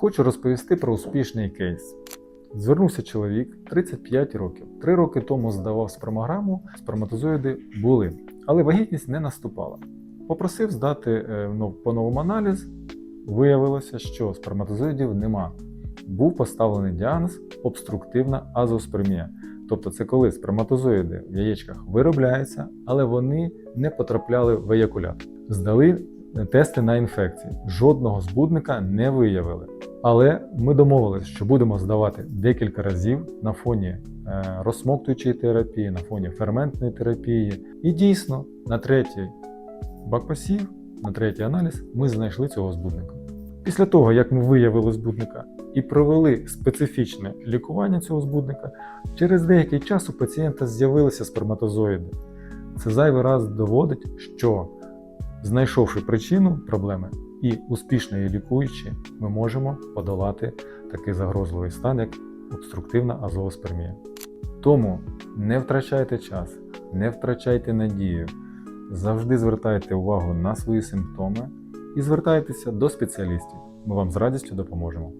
Хочу розповісти про успішний кейс. Звернувся чоловік 35 років. Три роки тому здавав спермограму, сперматозоїди були, але вагітність не наступала. Попросив здати е, ну, по новому аналіз. Виявилося, що сперматозоїдів нема. Був поставлений діагноз обструктивна азоспермія. Тобто це коли сперматозоїди в яєчках виробляються, але вони не потрапляли в еякулят. Здали тести на інфекції. Жодного збудника не виявили. Але ми домовилися, що будемо здавати декілька разів на фоні е, розсмоктуючої терапії, на фоні ферментної терапії. І дійсно, на третій бакпасів, на третій аналіз, ми знайшли цього збудника. Після того, як ми виявили збудника і провели специфічне лікування цього збудника, через деякий час у пацієнта з'явилися сперматозоїди. Це зайвий раз доводить, що знайшовши причину проблеми і успішно її лікуючи, ми можемо подолати такий загрозливий стан, як обструктивна азооспермія. Тому не втрачайте час, не втрачайте надію, завжди звертайте увагу на свої симптоми і звертайтеся до спеціалістів. Ми вам з радістю допоможемо.